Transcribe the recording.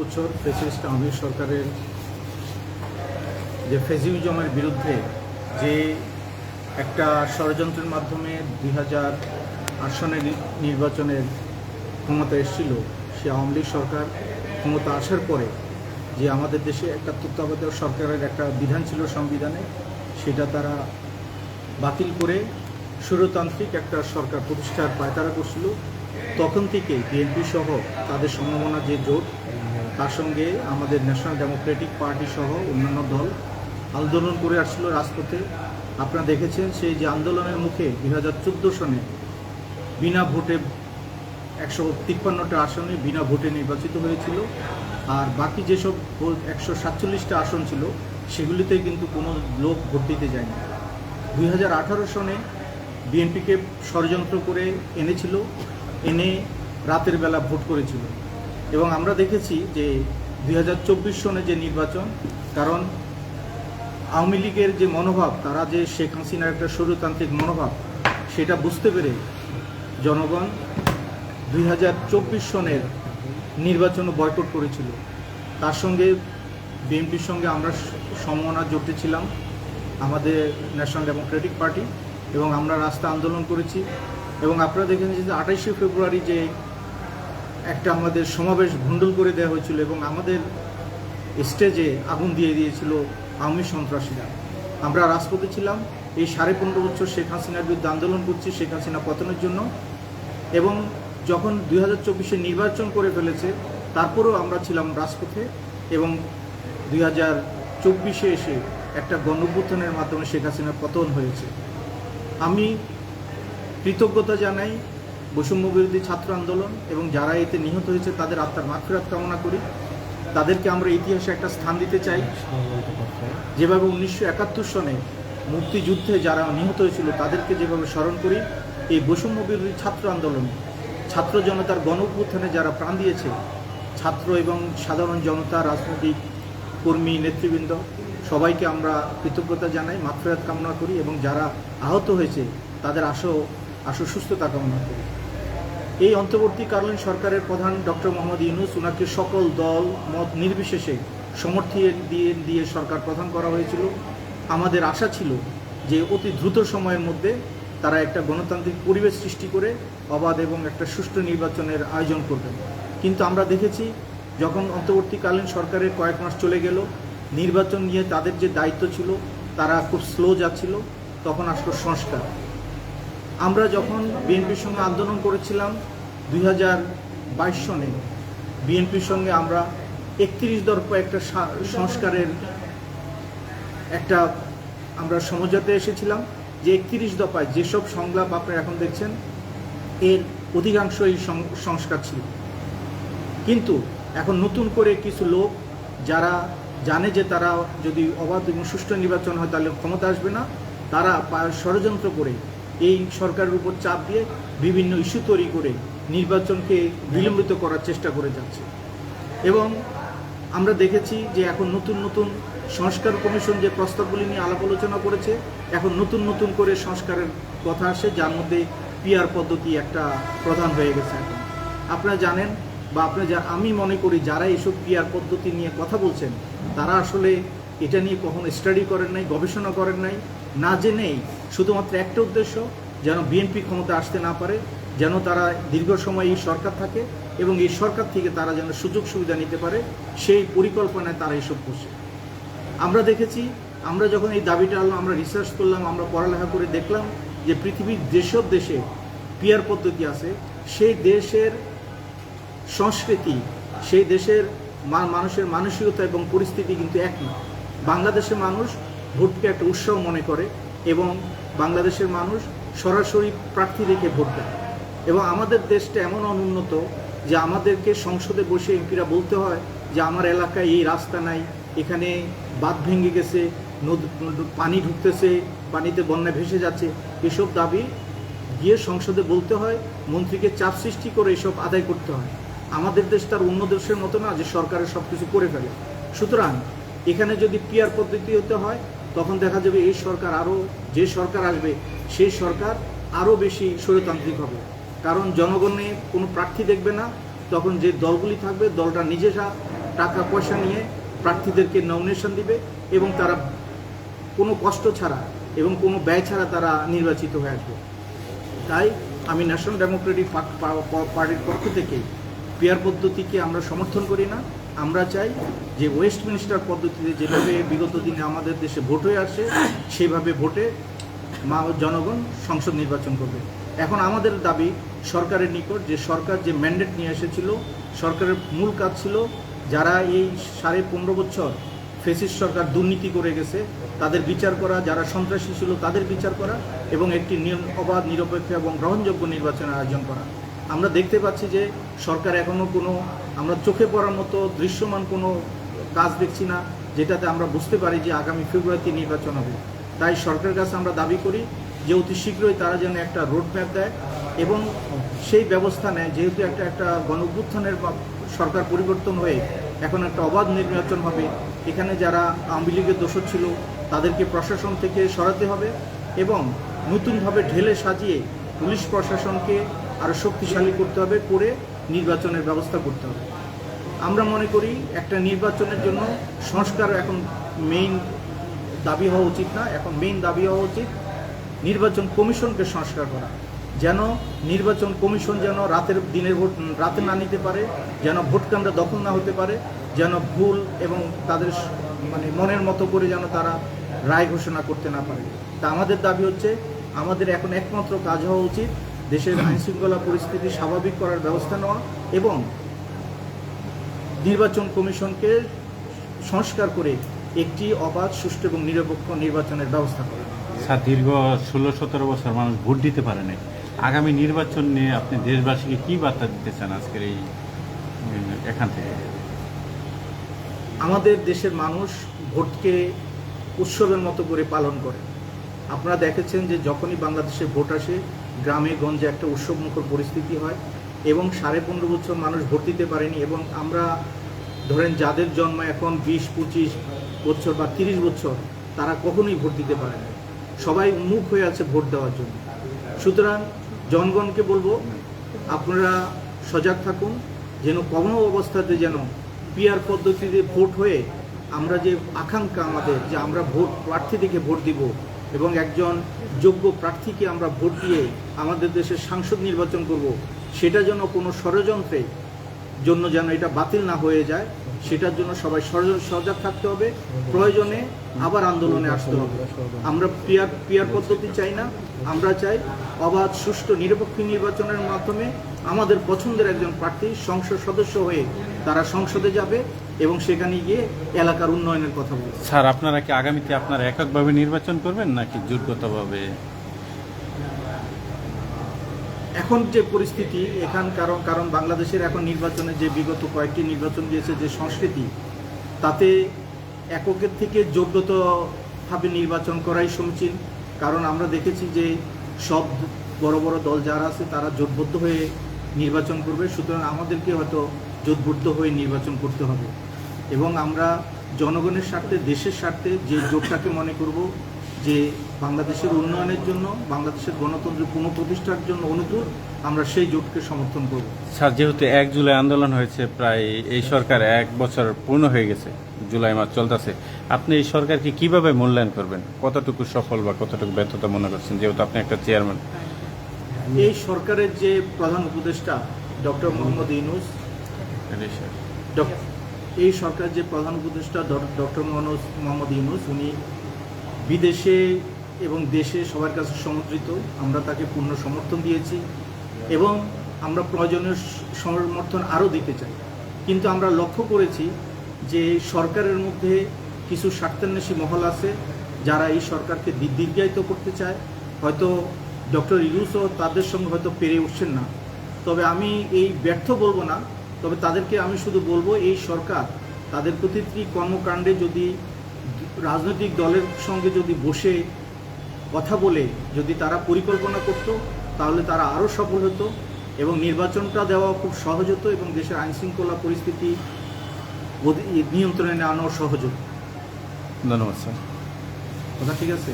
বছর ফেসিস্ট আওয়ামী সরকারের যে ফেজিজমের বিরুদ্ধে যে একটা ষড়যন্ত্রের মাধ্যমে দুই হাজার আট সনের নির্বাচনের ক্ষমতা এসেছিল, সে আওয়ামী সরকার ক্ষমতা আসার পরে যে আমাদের দেশে একটা তত্ত্বাবধায়ক সরকারের একটা বিধান ছিল সংবিধানে, সেটা তারা বাতিল করে সুরতান্ত্রিক একটা সরকার প্রতিষ্ঠার পায়তারা করছিল। তখন থেকে বিএনপি সহ তাদের সম্ভাবনা যে জোট তার সঙ্গে আমাদের ন্যাশনাল ডেমোক্রেটিক পার্টি সহ অন্যান্য দল আন্দোলন করে আসছিল রাজপথে। আপনারা দেখেছেন সেই যে আন্দোলনের মুখে দুই হাজার চোদ্দ সনে বিনা ভোটে একশো তিপ্পান্নটা আসনে বিনা ভোটে নির্বাচিত হয়েছিল আর বাকি যেসব একশো সাতচল্লিশটা আসন ছিল, সেগুলিতে কিন্তু কোনো লোক ভোট দিতে যায়নি। দুই হাজার আঠারো সনে বিএনপিকে ষড়যন্ত্র করে এনেছিল, এনে রাতের বেলা ভোট করেছিল। এবং আমরা দেখেছি যে দুই হাজার চব্বিশ সনে যে নির্বাচন, কারণ আওয়ামী লীগের যে মনোভাব, তারা যে শেখ হাসিনার একটা স্বৈরতান্ত্রিক মনোভাব, সেটা বুঝতে পেরে জনগণ দুই হাজার চব্বিশ সনের নির্বাচনও বয়কট করেছিল। তার সঙ্গে বিএনপির সঙ্গে আমরা সমমনা জড়িতেছিলাম আমাদের ন্যাশনাল ডেমোক্রেটিক পার্টি, এবং আমরা রাস্তা আন্দোলন করেছি। এবং আপনারা দেখেছেন যে আঠাইশে ফেব্রুয়ারি যে একটা আমাদের সমাবেশ ভণ্ডুল করে দেওয়া হয়েছিল এবং আমাদের স্টেজে আগুন দিয়ে দিয়েছিল আওয়ামী সন্ত্রাসীরা। আমরা রাজপথে ছিলাম, এই সাড়ে পনেরো বছর শেখ হাসিনার বিরুদ্ধে আন্দোলন করছি, শেখ হাসিনা পতনের জন্য। এবং যখন দুই হাজার চব্বিশে নির্বাচন করে ফেলেছে, তারপরেও আমরা ছিলাম রাজপথে এবং দুই হাজার চব্বিশে এসে একটা গণভ্যুত্থানের মাধ্যমে শেখ হাসিনার পতন হয়েছে। আমি কৃতজ্ঞতা জানাই বৈষম্য বিরোধী ছাত্র আন্দোলন এবং যারা এতে নিহত হয়েছে, তাদের আত্মার মাগফিরাত কামনা করি। তাদেরকে আমরা ইতিহাসে একটা স্থান দিতে চাই। যেভাবে উনিশশো একাত্তর সনে মুক্তিযুদ্ধে যারা নিহত হয়েছিল, তাদেরকে যেভাবে স্মরণ করি, এই বৈষম্য বিরোধী ছাত্র আন্দোলন, ছাত্র জনতার গণ যারা প্রাণ দিয়েছে, ছাত্র এবং সাধারণ জনতা, রাজনৈতিক কর্মী, নেতৃবৃন্দ, সবাইকে আমরা কৃতজ্ঞতা জানাই মাফেরাত কামনা করি এবং যারা আহত হয়েছে, তাদের আশো আশু সুস্থতা কামনা করি। এই অন্তর্বর্তীকালীন সরকারের প্রধান ডক্টর মোহাম্মদ ইউনুস ওনাকে সকল দল, মত নির্বিশেষে সমর্থন দিয়ে দিয়ে সরকার প্রধান করা হয়েছিল। আমাদের আশা ছিল যে অতি দ্রুত সময়ের মধ্যে তারা একটা গণতান্ত্রিক পরিবেশ সৃষ্টি করে অবাধ এবং একটা সুষ্ঠু নির্বাচনের আয়োজন করবেন। কিন্তু আমরা দেখেছি, যখন অন্তর্বর্তীকালীন সরকারের কয়েক মাস চলে গেল, নির্বাচন নিয়ে তাদের যে দায়িত্ব ছিল, তারা খুব স্লো যাচ্ছিল, তখন আসলো সংস্কার। আমরা যখন বিএনপির সঙ্গে আন্দোলন করেছিলাম দুই হাজার বাইশ সনে, বিএনপির সঙ্গে আমরা একত্রিশ দরপা একটা সংস্কারের একটা আমরা সমঝোতে এসেছিলাম যে একত্রিশ দফায় যেসব সংলাপ আপনারা এখন দেখছেন, এর অধিকাংশই সং- সংস্কার ছিল। কিন্তু এখন নতুন করে কিছু লোক যারা জানে যে তারা যদি অবাধ এবং সুষ্ঠু নির্বাচন হয় তাহলে ক্ষমতা আসবে না, তারা ষড়যন্ত্র করে এই সরকারের উপর চাপ দিয়ে বিভিন্ন ইস্যু তৈরি করে নির্বাচনকে বিলম্বিত করার চেষ্টা করে যাচ্ছে। এবং আমরা দেখেছি যে এখন নতুন নতুন সংস্কার কমিশন যে প্রস্তাবগুলি নিয়ে আলাপ আলোচনা করেছে, এখন নতুন নতুন করে সংস্কারের কথা আসে, যার মধ্যে পিআর পদ্ধতি একটা প্রধান হয়ে গেছে এখন। আপনারা জানেন বা আপনারা যা, আমি মনে করি যারা এসব পিআর পদ্ধতি নিয়ে কথা বলছেন, তারা আসলে এটা নিয়ে কখনো স্টাডি করেন নাই, গবেষণা করেন নাই না জেনেই শুধুমাত্র একটা উদ্দেশ্য, যেন বিএনপি ক্ষমতা আসতে না পারে, যেন তারা দীর্ঘ সময় এই সরকার থাকে এবং এই সরকার থেকে তারা যেন সুযোগ সুবিধা নিতে পারে, সেই পরিকল্পনায় তারা এসব করছে। আমরা দেখেছি, আমরা যখন এই দাবিটা আনলাম, আমরা রিসার্চ করলাম, আমরা পড়ালেখা করে দেখলাম যে পৃথিবীর যেসব দেশে পিয়ার পদ্ধতি আছে, সেই দেশের সংস্কৃতি, সেই দেশের মানুষের মানসিকতা এবং পরিস্থিতি কিন্তু এক না। বাংলাদেশের মানুষ ভোটকে একটা উৎসব মনে করে এবং বাংলাদেশের মানুষ সরাসরি প্রার্থী রেখে ভোট দেয়। এবং আমাদের দেশটা এমন অনুন্নত যে আমাদেরকে সংসদে বসে এমপিরা বলতে হয় যে আমার এলাকায় এই রাস্তা নাই, এখানে বাঁধ ভেঙে গেছে, নদ পানি ঢুকতেছে, পানিতে বন্যা ভেসে যাচ্ছে। এসব দাবি গিয়ে সংসদে বলতে হয়, মন্ত্রীকে চাপ সৃষ্টি করে এসব আদায় করতে হয়। আমাদের দেশ তার অন্য দেশের মতো না যে সরকারের সব কিছু করে ফেলে। সুতরাং এখানে যদি পিয়ার পদ্ধতি হতে হয় তখন দেখা যাবে এই সরকার আরও যে সরকার আসবে, সেই সরকার আরও বেশি স্বৈরতান্ত্রিক হবে। কারণ জনগণে কোনো প্রার্থী দেখবে না, তখন যে দলগুলি থাকবে, দলটা নিজেরা টাকা, পয়সা নিয়ে প্রার্থীদেরকে নমিনেশন দিবে এবং তারা কোনো কষ্ট ছাড়া এবং কোনো ব্যয় ছাড়া তারা নির্বাচিত হয়ে আসবে। তাই আমি ন্যাশনাল ডেমোক্রেটিক পার্টির পক্ষ থেকে পিয়ার পদ্ধতিকে আমরা সমর্থন করি না। আমরা চাই যে ওয়েস্ট মিনিস্টার পদ্ধতিতে যেভাবে বিগত দিনে আমাদের দেশে ভোট হয়ে আসে, সেভাবে ভোটে মা জনগণ সংসদ নির্বাচন করবে। এখন আমাদের দাবি সরকারের নিকট যে সরকার যে ম্যান্ডেট নিয়ে এসেছিল, সরকারের মূল কাজ ছিল যারা এই সাড়ে পনেরো বছর ফেসিস সরকার দুর্নীতি করে গেছে, তাদের বিচার করা, যারা সন্ত্রাসী ছিল তাদের বিচার করা এবং একটি অবাধ, নিরপেক্ষ এবং গ্রহণযোগ্য নির্বাচনের আয়োজন করা। আমরা দেখতে পাচ্ছি যে সরকার এখনও কোনো আমরা চোখে পড়ার মতো দৃশ্যমান কোনো কাজ দেখছি না, যেটাতে আমরা বুঝতে পারি যে আগামী ফেব্রুয়ারিতে নির্বাচন হবে। তাই সরকারের কাছে আমরা দাবি করি যে অতি শীঘ্রই তারা যেন একটা রোড ম্যাপ দেয় এবং সেই ব্যবস্থা নেয়। যেহেতু একটা একটা গণ অভ্যুত্থানের সরকার পরিবর্তন হয়ে এখন একটা অবাধ নির্বাচন হবে, এখানে যারা আওয়ামী লীগের দোষর ছিল তাদেরকে প্রশাসন থেকে সরাতে হবে এবং নতুনভাবে ঢেলে সাজিয়ে পুলিশ প্রশাসনকে আরও শক্তিশালী করতে হবে, করে নির্বাচনের ব্যবস্থা করতে হবে। আমরা মনে করি একটা নির্বাচনের জন্য সংস্কার এখন মেইন দাবি হওয়া উচিত না। এখন মেইন দাবি হওয়া উচিত নির্বাচন কমিশনকে সংস্কার করা। যেন নির্বাচন কমিশন যেন রাতের দিনের ভোট, রাতে না নিতে পারে, যেন ভোট কেন্দ্র দখল না হতে পারে, যেন ভুল এবং তাদের মানে মনের মতো করে যেন তারা রায় ঘোষণা করতে না পারে। তা আমাদের দাবি হচ্ছে, আমাদের এখন একমাত্র কাজ হওয়া উচিত দেশের আইন শৃঙ্খলা পরিস্থিতি স্বাভাবিক করার ব্যবস্থা নেওয়া এবং নির্বাচন কমিশনকে সংস্কার করে একটি অবাধ সুষ্ঠু এবং নিরপেক্ষ নির্বাচনের ব্যবস্থা করা। স্যার দীর্ঘ ষোলো সতেরো বছর মানুষ ভোট দিতে পারে নাই। আগামী নির্বাচন নিয়ে আপনি দেশবাসীকে কি বার্তা দিতে চান আজকের এই এখান থেকে? আমাদের দেশের মানুষ ভোটকে উৎসবের মতো করে পালন করে। আপনারা দেখেছেন যে যখনই বাংলাদেশে ভোট আসে গ্রামে গঞ্জে একটা উৎসবমুখর পরিস্থিতি হয় এবং সাড়ে পনেরো বছর মানুষ ভোট দিতে পারেনি এবং আমরা ধরেন যাদের জন্ম এখন বিশ, পঁচিশ বছর বা তিরিশ বছর, তারা কখনোই ভোট দিতে পারে না। সবাই উন্মুখ হয়ে আছে ভোট দেওয়ার জন্য। সুতরাং জনগণকে বলব, আপনারা সজাগ থাকুন, যেন কোনো অবস্থাতে যেন পিয়ার পদ্ধতিতে ভোট হয়ে আমরা যে আকাঙ্ক্ষা আমাদের যে আমরা ভোট প্রার্থী থেকে ভোট দিব এবং একজন যোগ্য প্রার্থীকে আমরা ভোট দিয়ে আমাদের দেশের সাংসদ নির্বাচন করব, সেটা যেন কোনো ষড়যন্ত্রের জন্য যেন এটা বাতিল না হয়ে যায়। সেটার জন্য সবাই সজ- সজাগ থাকতে হবে। প্রয়োজনে আবার আন্দোলনে আসতে হবে। আমরা পিয়ার পিয়ার পদ্ধতি চাই না। আমরা চাই অবাধ, সুষ্ঠু, নিরপেক্ষ নির্বাচনের মাধ্যমে আমাদের পছন্দের একজন প্রার্থী সংসদ সদস্য হয়ে তারা সংসদে যাবে এবং সেখানে গিয়ে এলাকার উন্নয়নের কথা বলবে। স্যার, আপনারা কি আগামীতে আপনারা এককভাবে নির্বাচন করবেন নাকি জোটগতভাবে এখন যে পরিস্থিতি, এখান কারণ কারণ বাংলাদেশের এখন নির্বাচনে যে বিগত কয়েকটি নির্বাচন দিয়েছে যে সংস্কৃতি, তাতে এককের থেকে যোগ্যতভাবে নির্বাচন করাই সমীচীন। কারণ আমরা দেখেছি যে সব বড় বড় দল যারা আছে, তারা জোটবদ্ধ হয়ে নির্বাচন করবে। সুতরাং আমাদেরকে হয়তো জোটবদ্ধ হয়ে নির্বাচন করতে হবে। এবং আমরা জনগণের স্বার্থে, দেশের স্বার্থে যে জোটটাকে মনে করব যে বাংলাদেশের উন্নয়নের জন্য বাংলাদেশের গণতন্ত্রের পুনঃপ্রতিষ্ঠার জন্য অনুকূল আমরা সেই জোটকে সমর্থন করব। স্যার যেহেতু এক জুলাই আন্দোলন হয়েছে প্রায় এই সরকার এক বছর পূর্ণ হয়ে গেছে জুলাই মাস চলতেছে। আপনি এই সরকারকে কীভাবে মূল্যায়ন করবেন? কতটুকু সফল বা কতটুকু ব্যর্থতা মনে করছেন? যেহেতু আপনি একটা চেয়ারম্যান। এই সরকারের যে প্রধান উপদেষ্টা ডক্টর মোহাম্মদ ইউনুস ডক- এই সরকার যে প্রধান উপদেষ্টা ডক্টর মোহাম্মদ ইউনুস উনি বিদেশে এবং দেশে সবার কাছে সমর্থিত আমরা তাকে পূর্ণ সমর্থন দিয়েছি এবং আমরা প্রয়োজনীয় সমর্থন আরও দিতে চাই। কিন্তু আমরা লক্ষ্য করেছি যে সরকারের মধ্যে কিছু স্বার্থান্বেষী মহল আছে যারা এই সরকারকে দীর্ঘায়িত করতে চায়। হয়তো ডক্টর ইউসও তাদের সঙ্গে হয়তো পেরে উঠছেন না। তবে আমি এই ব্যর্থ বলব না, তবে তাদেরকে আমি শুধু বলব, এই সরকার তাদের প্রতিটি কর্মকাণ্ডে যদি রাজনৈতিক দলের সঙ্গে যদি বসে কথা বলে যদি তারা পরিকল্পনা করত তাহলে তারা আরও সফল হতো এবং নির্বাচনটা দেওয়া খুব সহজ হতো এবং দেশের আইনশৃঙ্খলা পরিস্থিতি নিয়ন্ত্রণে আনাও সহজ হতো। ধন্যবাদ স্যার। কথা ঠিক আছে?